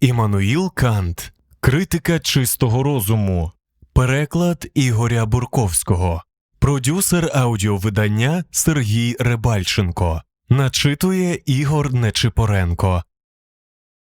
Іммануїл Кант Критика чистого розуму. Переклад Ігоря Бурковського. Продюсер аудіовидання Сергій Рибальченко. Начитує Ігор Нечипоренко.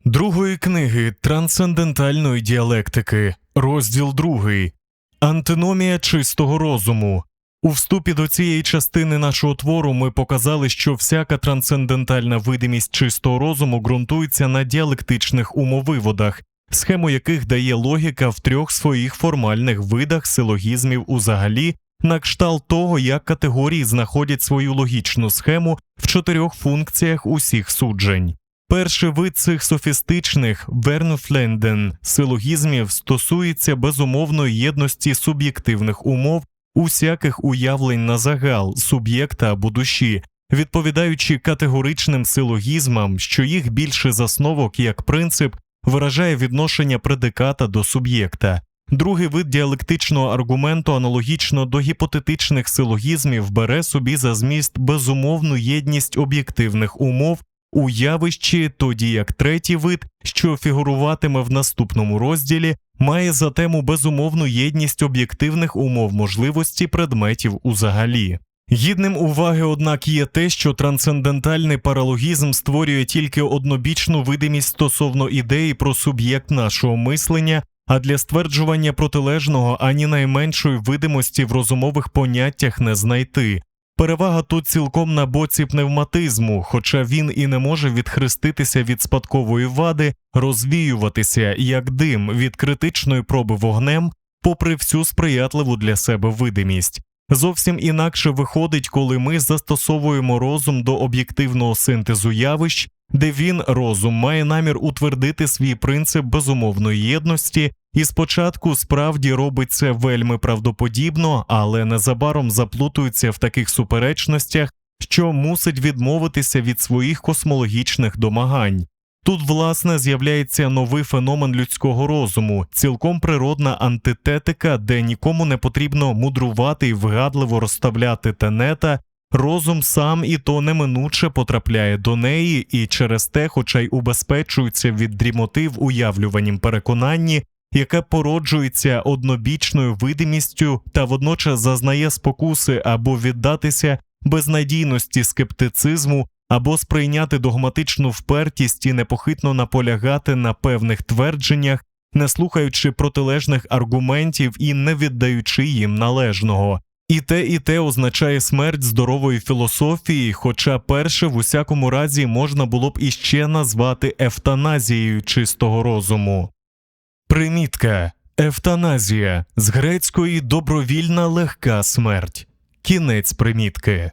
Другої книги Трансцендентальної діалектики. Розділ другий. Антиномія чистого розуму. У вступі до цієї частини нашого твору ми показали, що всяка трансцендентальна видимість чистого розуму ґрунтується на діалектичних умовиводах, схему яких дає логіка в трьох своїх формальних видах силогізмів узагалі, на кшталт того, як категорії знаходять свою логічну схему в чотирьох функціях усіх суджень. Перший вид цих софістичних Вернуфленден силогізмів стосується безумовної єдності суб'єктивних умов усяких уявлень на загал суб'єкта або душі, відповідаючи категоричним силогізмам, що їх більший засновок як принцип виражає відношення предиката до суб'єкта. Другий вид діалектичного аргументу аналогічно до гіпотетичних силогізмів бере собі за зміст безумовну єдність об'єктивних умов у явищі, тоді як третій вид, що фігуруватиме в наступному розділі, має за тему безумовну єдність об'єктивних умов можливості предметів узагалі. Гідним уваги, однак, є те, що трансцендентальний паралогізм створює тільки однобічну видимість стосовно ідеї про суб'єкт нашого мислення, а для стверджування протилежного ані найменшої видимості в розумових поняттях не знайти. Перевага тут цілком на боці пневматизму, хоча він і не може відхреститися від спадкової вади, розвіюватися як дим від критичної проби вогнем, попри всю сприятливу для себе видимість. Зовсім інакше виходить, коли ми застосовуємо розум до об'єктивного синтезу явищ, де він, розум, має намір утвердити свій принцип безумовної єдності, і спочатку справді робить це вельми правдоподібно, але незабаром заплутується в таких суперечностях, що мусить відмовитися від своїх космологічних домагань. Тут, власне, з'являється новий феномен людського розуму, цілком природна антитетика, де нікому не потрібно мудрувати і вигадливо розставляти тенета, розум сам і то неминуче потрапляє до неї, і через те, хоча й убезпечується від дрімоти в уявлюванім переконанні, яке породжується однобічною видимістю та водночас зазнає спокуси або віддатися безнадійності скептицизму, або сприйняти догматичну впертість і непохитно наполягати на певних твердженнях, не слухаючи протилежних аргументів і не віддаючи їм належного. І те, і те означає смерть здорової філософії, хоча перше в усякому разі можна було б іще назвати ефтаназією чистого розуму. Примітка ефтаназія з грецької добровільна легка смерть. Кінець примітки.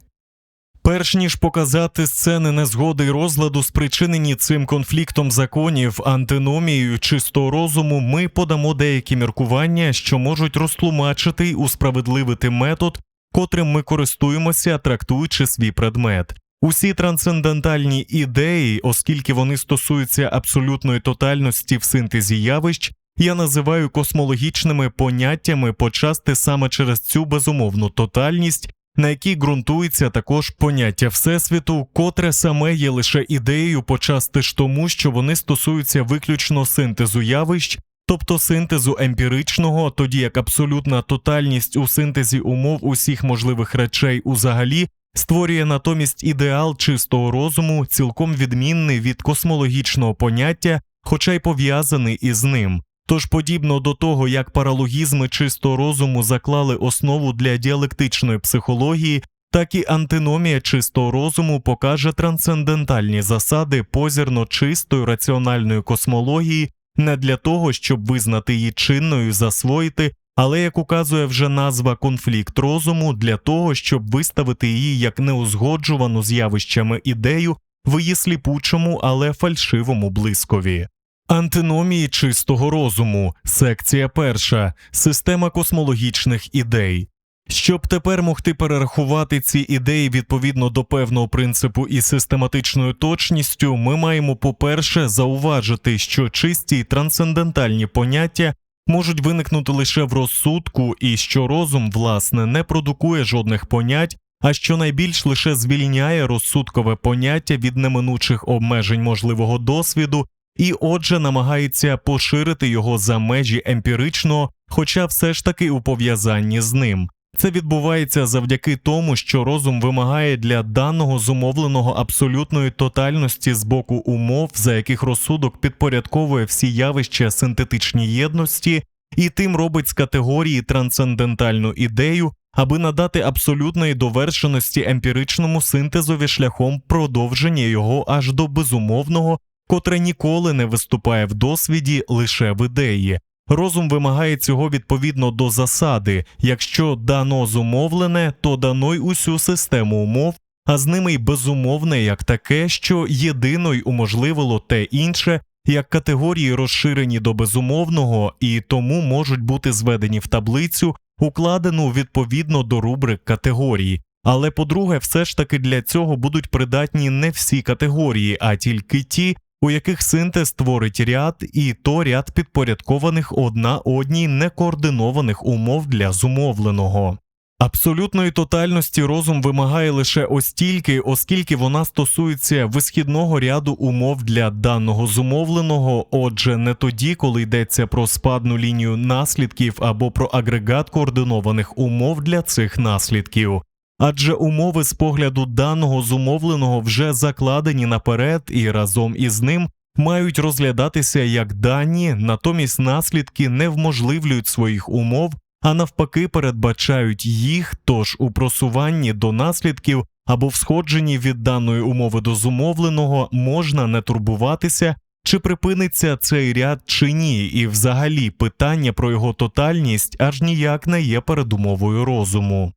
Перш ніж показати сцени незгоди й розладу, спричинені цим конфліктом законів, антиномією чистого розуму, ми подамо деякі міркування, що можуть розтлумачити й усправедливити метод, котрим ми користуємося, трактуючи свій предмет. Усі трансцендентальні ідеї, оскільки вони стосуються абсолютної тотальності в синтезі явищ, я називаю космологічними поняттями почасти саме через цю безумовну тотальність, на якій ґрунтується також поняття Всесвіту, котре саме є лише ідеєю почасти ж тому, що вони стосуються виключно синтезу явищ, тобто синтезу емпіричного, тоді як абсолютна тотальність у синтезі умов усіх можливих речей узагалі створює натомість ідеал чистого розуму, цілком відмінний від космологічного поняття, хоча й пов'язаний із ним. Тож, подібно до того, як паралогізми чистого розуму заклали основу для діалектичної психології, так і антиномія чистого розуму покаже трансцендентальні засади позірно чистої раціональної космології не для того, щоб визнати її чинною, засвоїти, але як указує вже назва конфлікт розуму, для того, щоб виставити її як неузгоджувану з явищами ідею в її сліпучому, але фальшивому блискові. Антиномії чистого розуму, секція перша, система космологічних ідей. Щоб тепер могти перерахувати ці ідеї відповідно до певного принципу і систематичною точністю, ми маємо, по-перше, зауважити, що чисті й трансцендентальні поняття можуть виникнути лише в розсудку, і що розум, власне, не продукує жодних понять, а що найбільш лише звільняє розсудкове поняття від неминучих обмежень можливого досвіду і отже намагається поширити його за межі емпіричного, хоча все ж таки у пов'язанні з ним. Це відбувається завдяки тому, що розум вимагає для даного зумовленого абсолютної тотальності з боку умов, за яких розсудок підпорядковує всі явища синтетичній єдності, і тим робить з категорії трансцендентальну ідею, аби надати абсолютної довершеності емпіричному синтезові шляхом продовження його аж до безумовного, котре ніколи не виступає в досвіді лише в ідеї. Розум вимагає цього відповідно до засади якщо дано зумовлене, то дано й усю систему умов, а з ними й безумовне як таке, що єдино й уможливило те інше, як категорії розширені до безумовного і тому можуть бути зведені в таблицю, укладену відповідно до рубрик категорій. Але по-друге, все ж таки для цього будуть придатні не всі категорії, а тільки ті, у яких синтез творить ряд, і то ряд підпорядкованих одна одній некоординованих умов для зумовленого. Абсолютної тотальності розум вимагає лише остільки, оскільки вона стосується висхідного ряду умов для даного зумовленого, отже, не тоді, коли йдеться про спадну лінію наслідків або про агрегат координованих умов для цих наслідків. Адже умови з погляду даного зумовленого вже закладені наперед і разом із ним мають розглядатися як дані, натомість наслідки не вможливлюють своїх умов, а навпаки передбачають їх, тож у просуванні до наслідків або в сходженні від даної умови до зумовленого можна не турбуватися, чи припиниться цей ряд чи ні, і взагалі питання про його тотальність аж ніяк не є передумовою розуму.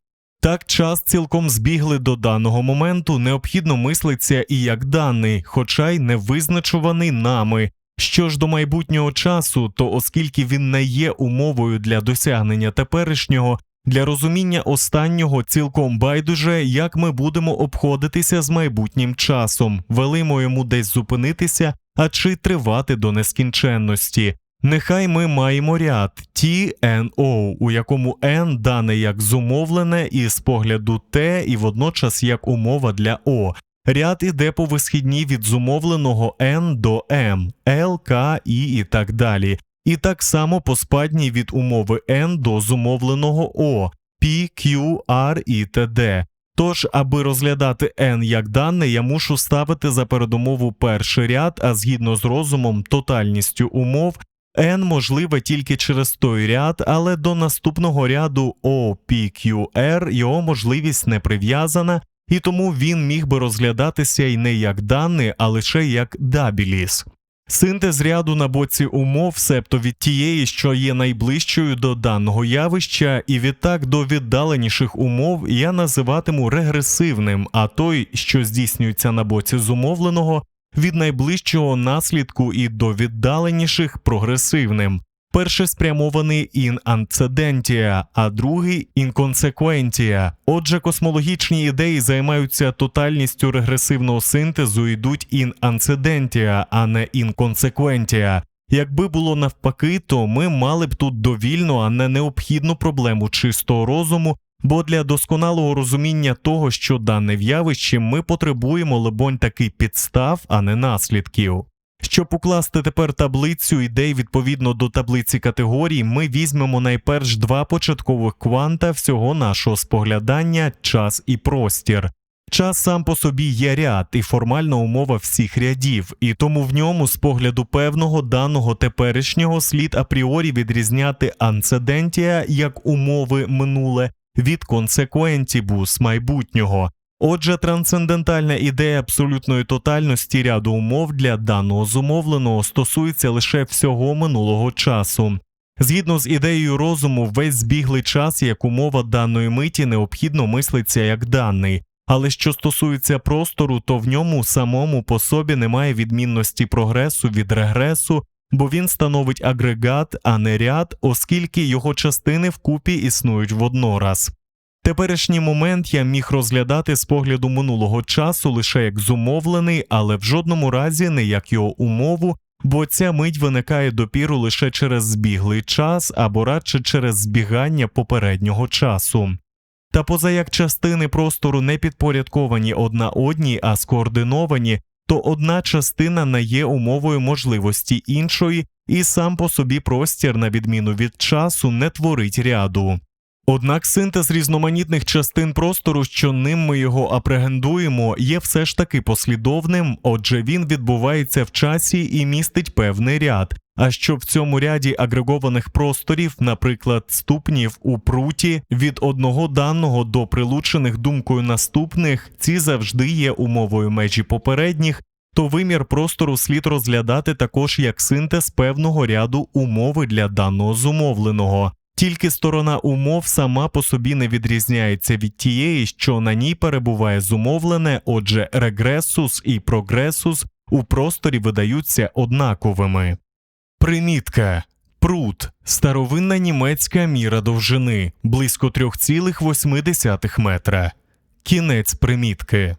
Так час цілком збігли до даного моменту, необхідно мислиться і як даний, хоча й не визначуваний нами. Що ж до майбутнього часу, то оскільки він не є умовою для досягнення теперішнього, для розуміння останнього цілком байдуже, як ми будемо обходитися з майбутнім часом, велимо йому десь зупинитися, а чи тривати до нескінченності. Нехай ми маємо ряд TNO, у якому N дане як зумовлене і з погляду T і водночас як умова для O. Ряд іде по висхідній від зумовленого N до M, L, K, I і так далі. І так само по спадній від умови N до зумовленого O, P, Q, R і т.д. Тож, аби розглядати n як дане, я мушу ставити за передумову перший ряд, а згідно з розумом, тотальністю умов, n можливе тільки через той ряд, але до наступного ряду OPQR його можливість не прив'язана, і тому він міг би розглядатися й не як даний, а лише як дабіліс. Синтез ряду на боці умов, себто від тієї, що є найближчою до даного явища, і відтак до віддаленіших умов я називатиму регресивним, а той, що здійснюється на боці зумовленого, від найближчого наслідку і до віддаленіших прогресивним. Перший спрямований in antecedentia, а другий consequentia. Отже, космологічні ідеї займаються тотальністю регресивного синтезу, йдуть in antecedentia, а не consequentia. Якби було навпаки, то ми мали б тут довільну, а не необхідну проблему чистого розуму, бо для досконалого розуміння того, що дане в явищі, ми потребуємо, либонь, такий підстав, а не наслідків. Щоб укласти тепер таблицю ідей відповідно до таблиці категорій, ми візьмемо найперш два початкових кванта всього нашого споглядання час і простір. Час сам по собі є ряд і формальна умова всіх рядів, і тому в ньому з погляду певного даного теперішнього слід апріорі відрізняти анцедентія як умови минуле від консекуентібус майбутнього. Отже, трансцендентальна ідея абсолютної тотальності ряду умов для даного зумовленого стосується лише всього минулого часу. Згідно з ідеєю розуму, весь збіглий час як умова даної миті необхідно мислиться як даний, але що стосується простору, то в ньому самому по собі немає відмінності прогресу від регресу, бо він становить агрегат, а не ряд, оскільки його частини вкупі існують воднораз. Теперішній момент я міг розглядати з погляду минулого часу лише як зумовлений, але в жодному разі не як його умову, бо ця мить виникає допіру лише через збіглий час або радше через збігання попереднього часу. Та поза як частини простору не підпорядковані одна одній, а скоординовані, то одна частина не є умовою можливості іншої, і сам по собі простір, на відміну від часу, не творить ряду. Однак синтез різноманітних частин простору, що ним ми його апрегендуємо, є все ж таки послідовним, отже, він відбувається в часі і містить певний ряд. А що в цьому ряді агрегованих просторів, наприклад, ступнів у пруті, від одного даного до прилучених думкою наступних, ці завжди є умовою межі попередніх, то вимір простору слід розглядати також як синтез певного ряду умови для даного зумовленого. Тільки сторона умов сама по собі не відрізняється від тієї, що на ній перебуває зумовлене, отже, регресус і прогресус у просторі видаються однаковими. Примітка. Прут старовинна німецька міра довжини близько 3,8 метра. Кінець примітки.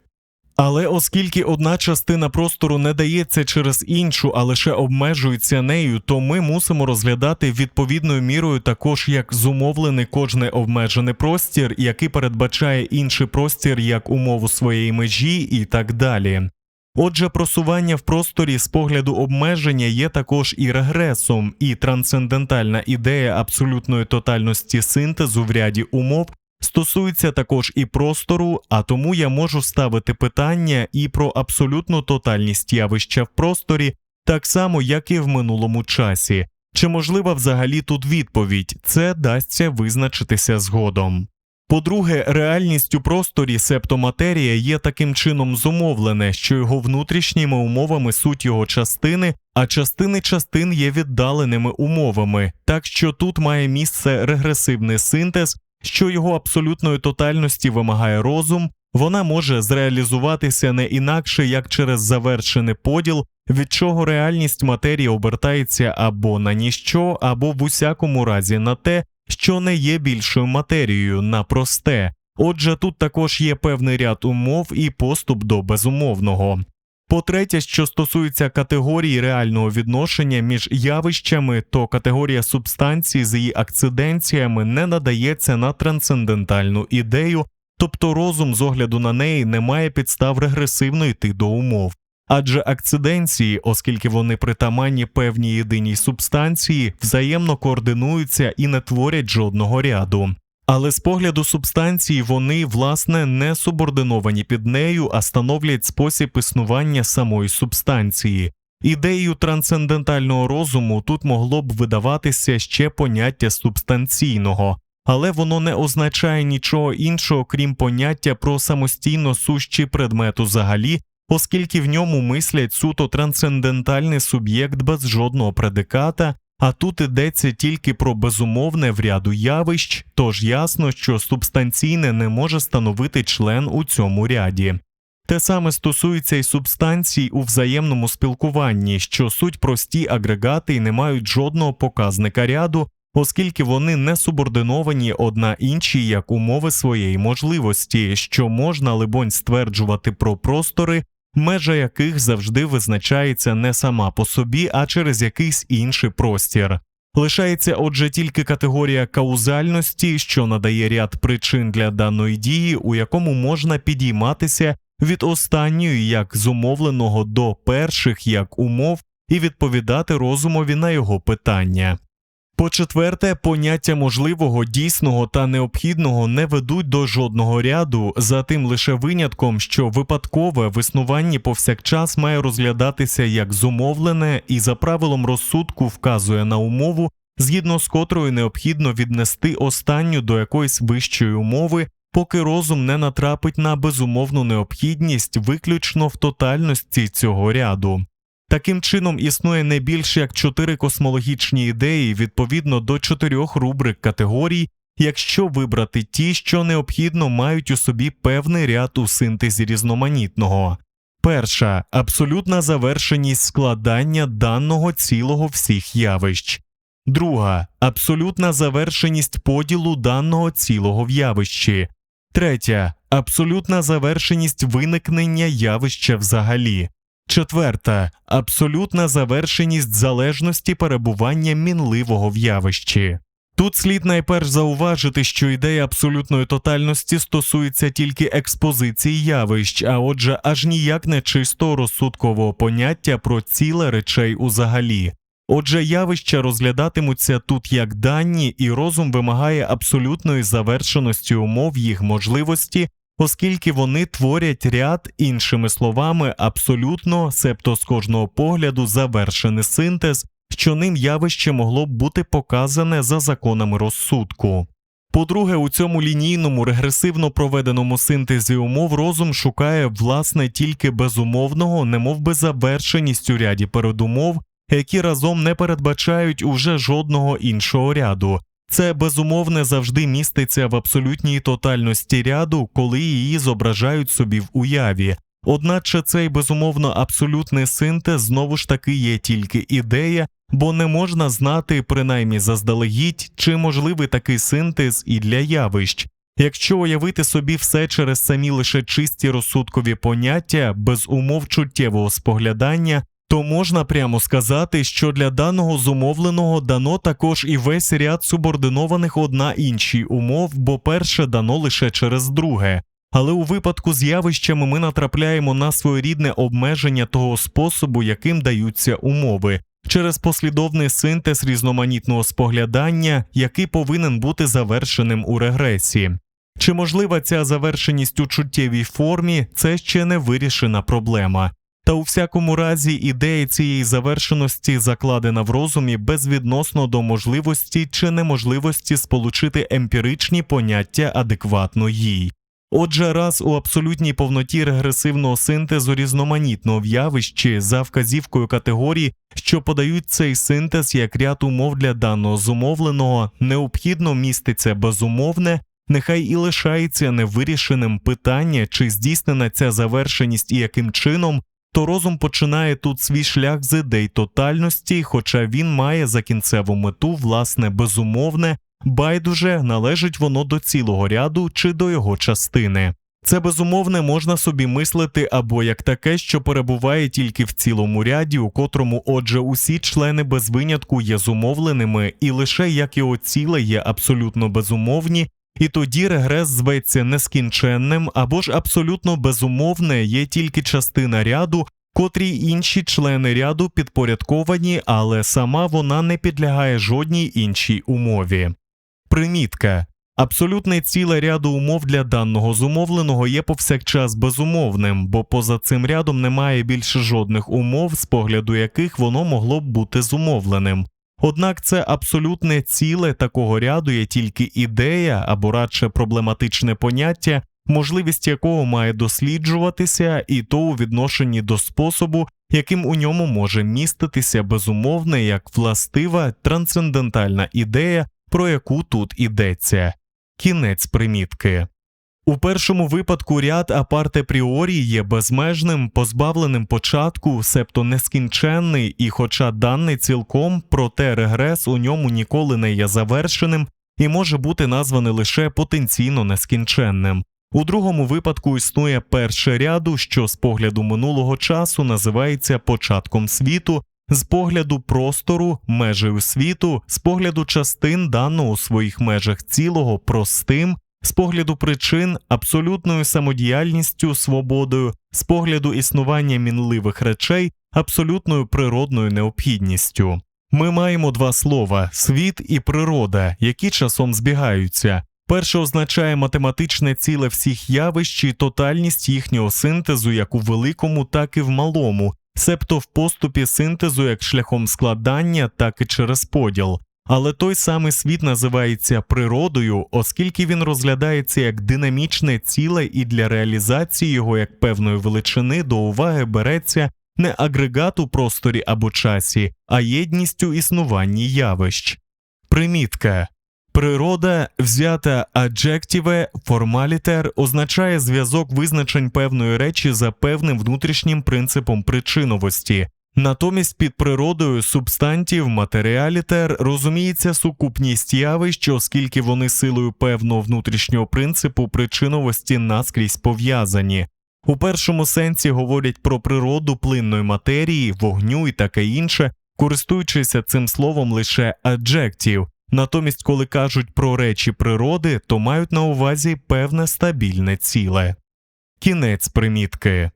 Але оскільки одна частина простору не дається через іншу, а лише обмежується нею, то ми мусимо розглядати відповідною мірою також як зумовлений кожний обмежений простір, який передбачає інший простір як умову своєї межі і так далі. Отже, просування в просторі з погляду обмеження є також і регресом, і трансцендентальна ідея абсолютної тотальності синтезу в ряді умов стосується також і простору, а тому я можу ставити питання і про абсолютну тотальність явища в просторі, так само, як і в минулому часі. Чи можлива взагалі тут відповідь? Це дасться визначитися згодом. По-друге, реальність у просторі, себто матерія, є таким чином зумовлене, що його внутрішніми умовами суть його частини, а частини частин є віддаленими умовами, так що тут має місце регресивний синтез, що його абсолютної тотальності вимагає розум, вона може зреалізуватися не інакше як через завершений поділ, від чого реальність матерії обертається або на ніщо, або в усякому разі на те, що не є більшою матерією на просте. Отже, тут також є певний ряд умов і поступ до безумовного. По-третє, що стосується категорії реального відношення між явищами, то категорія субстанції з її акциденціями не надається на трансцендентальну ідею, тобто розум з огляду на неї не має підстав регресивно йти до умов. Адже акциденції, оскільки вони притаманні певній єдиній субстанції, взаємно координуються і не творять жодного ряду. Але з погляду субстанції вони, власне, не субординовані під нею, а становлять спосіб існування самої субстанції. Ідеєю трансцендентального розуму тут могло б видаватися ще поняття субстанційного, але воно не означає нічого іншого, крім поняття про самостійно сущі предмету взагалі, оскільки в ньому мислять суто трансцендентальний суб'єкт без жодного предиката, а тут йдеться тільки про безумовне в ряду явищ, тож ясно, що субстанційне не може становити член у цьому ряді. Те саме стосується й субстанцій у взаємному спілкуванні, що суть прості агрегати і не мають жодного показника ряду, оскільки вони не субординовані одна іншій як умови своєї можливості, що можна, либонь, стверджувати про простори, межа яких завжди визначається не сама по собі, а через якийсь інший простір. Лишається отже тільки категорія каузальності, що надає ряд причин для даної дії, у якому можна підійматися від останньої як зумовленого до перших як умов і відповідати розумові на його питання. По четверте, поняття можливого, дійсного та необхідного не ведуть до жодного ряду, за тим лише винятком, що випадкове в існуванні повсякчас має розглядатися як зумовлене і за правилом розсудку вказує на умову, згідно з котрою необхідно віднести останню до якоїсь вищої умови, поки розум не натрапить на безумовну необхідність виключно в тотальності цього ряду. Таким чином існує не більше як чотири космологічні ідеї відповідно до чотирьох рубрик категорій, якщо вибрати ті, що необхідно мають у собі певний ряд у синтезі різноманітного. Перша абсолютна завершеність складання даного цілого всіх явищ. Друга абсолютна завершеність поділу даного цілого в явищі. Третя абсолютна завершеність виникнення явища взагалі. Четверта абсолютна завершеність залежності перебування мінливого в явищі. Тут слід найперш зауважити, що ідея абсолютної тотальності стосується тільки експозиції явищ, а отже, аж ніяк не чистого розсудкового поняття про ціле речей узагалі. Отже, явища розглядатимуться тут як дані, і розум вимагає абсолютної завершеності умов їх можливості, оскільки вони творять ряд, іншими словами, абсолютно, себто з кожного погляду, завершений синтез, що ним явище могло б бути показане за законами розсудку. По-друге, у цьому лінійному регресивно проведеному синтезі умов розум шукає власне тільки безумовного, немов би завершеність у ряді передумов, які разом не передбачають уже жодного іншого ряду. Це безумовне завжди міститься в абсолютній тотальності ряду, коли її зображають собі в уяві. Одначе цей безумовно абсолютний синтез знову ж таки є тільки ідея, бо не можна знати, принаймні заздалегідь, чи можливий такий синтез і для явищ. Якщо уявити собі все через самі лише чисті розсудкові поняття, без умов чуттєвого споглядання, то можна прямо сказати, що для даного зумовленого дано також і весь ряд субординованих одна іншій умов, бо перше дано лише через друге. Але у випадку з явищами ми натрапляємо на своєрідне обмеження того способу, яким даються умови, через послідовний синтез різноманітного споглядання, який повинен бути завершеним у регресії. Чи можлива ця завершеність у чуттєвій формі, це ще не вирішена проблема. Та у всякому разі ідея цієї завершеності закладена в розумі безвідносно до можливості чи неможливості сполучити емпіричні поняття адекватно їй. Отже, раз у абсолютній повноті регресивного синтезу різноманітного в явищі за вказівкою категорій, що подають цей синтез як ряд умов для даного зумовленого, необхідно міститься безумовне, нехай і лишається невирішеним питання, чи здійснена ця завершеність і яким чином, то розум починає тут свій шлях з ідей тотальності, хоча він має за кінцеву мету власне безумовне, байдуже належить воно до цілого ряду чи до його частини. Це безумовне можна собі мислити або як таке, що перебуває тільки в цілому ряді, у котрому, отже, усі члени без винятку є зумовленими, і лише як його ціле є абсолютно безумовні, і тоді регрес зветься нескінченним або ж абсолютно безумовне є тільки частина ряду, котрій інші члени ряду підпорядковані, але сама вона не підлягає жодній іншій умові. Примітка. Абсолютне ціле ряду умов для даного зумовленого є повсякчас безумовним, бо поза цим рядом немає більше жодних умов, з погляду яких воно могло б бути зумовленим. Однак це абсолютне ціле такого ряду є тільки ідея або радше проблематичне поняття, можливість якого має досліджуватися, і то у відношенні до способу, яким у ньому може міститися безумовне як властива трансцендентальна ідея, про яку тут ідеться. Кінець примітки. У першому випадку ряд апарте пріорі є безмежним, позбавленим початку, себто нескінченний, і, хоча даний цілком, проте регрес у ньому ніколи не є завершеним і може бути названий лише потенційно нескінченним. У другому випадку існує перше ряду, що з погляду минулого часу називається початком світу, з погляду простору, межею світу, з погляду частин даного у своїх межах цілого простим, з погляду причин абсолютною самодіяльністю, свободою, з погляду існування мінливих речей, абсолютною природною необхідністю. Ми маємо два слова світ і природа, які часом збігаються. Перше означає математичне ціле всіх явищ і тотальність їхнього синтезу як у великому, так і в малому, себто в поступі синтезу як шляхом складання, так і через поділ. Але той самий світ називається природою, оскільки він розглядається як динамічне ціле і для реалізації його як певної величини до уваги береться не агрегат у просторі або часі, а єдність у існуванні явищ. Примітка Природа, взята аджектіве формалітер, означає зв'язок визначень певної речі за певним внутрішнім принципом причиновості. Натомість під природою субстантів матеріалітер розуміється сукупність явищ, оскільки вони силою певного внутрішнього принципу причиновості наскрізь пов'язані. У першому сенсі говорять про природу плинної матерії, вогню і таке інше, користуючися цим словом лише аджектів. Натомість, коли кажуть про речі природи, то мають на увазі певне стабільне ціле. Кінець примітки.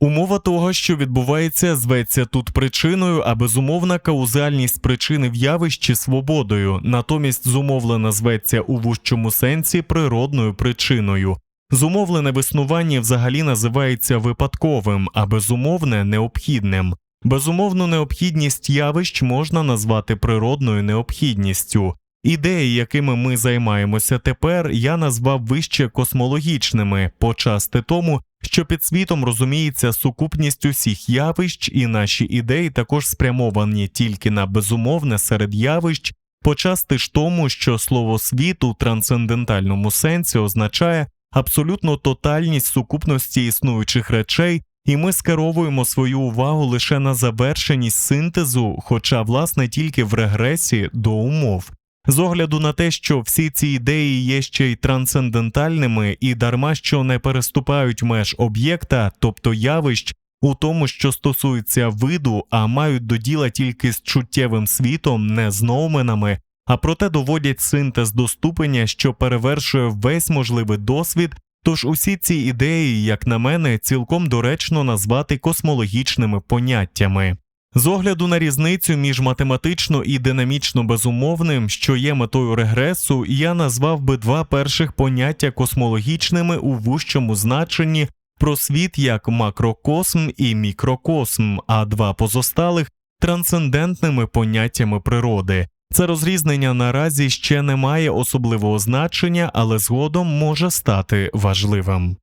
Умова того, що відбувається, зветься тут причиною, а безумовна каузальність причини в явищі свободою, натомість зумовлена зветься у вужчому сенсі природною причиною. Зумовлене в існуванні взагалі називається випадковим, а безумовне необхідним. Безумовну необхідність явищ можна назвати природною необхідністю. Ідеї, якими ми займаємося тепер, я назвав вище космологічними, почасти тому, що під світом розуміється сукупність усіх явищ, і наші ідеї також спрямовані тільки на безумовне серед явищ, почасти ж тому, що слово світ у трансцендентальному сенсі означає абсолютну тотальність сукупності існуючих речей, і ми скеровуємо свою увагу лише на завершеність синтезу, хоча власне тільки в регресі до умов. З огляду на те, що всі ці ідеї є ще й трансцендентальними і дарма що не переступають меж об'єкта, тобто явищ, у тому, що стосується виду, а мають до діла тільки з чуттєвим світом, не з ноуменами, а проте доводять синтез до ступеня, що перевершує весь можливий досвід. Тож усі ці ідеї, як на мене, цілком доречно назвати космологічними поняттями. З огляду на різницю між математично і динамічно безумовним, що є метою регресу, я назвав би два перших поняття космологічними у вужчому значенні про світ як макрокосм і мікрокосм, а два позосталих трансцендентними поняттями природи. Це розрізнення наразі ще не має особливого значення, але згодом може стати важливим.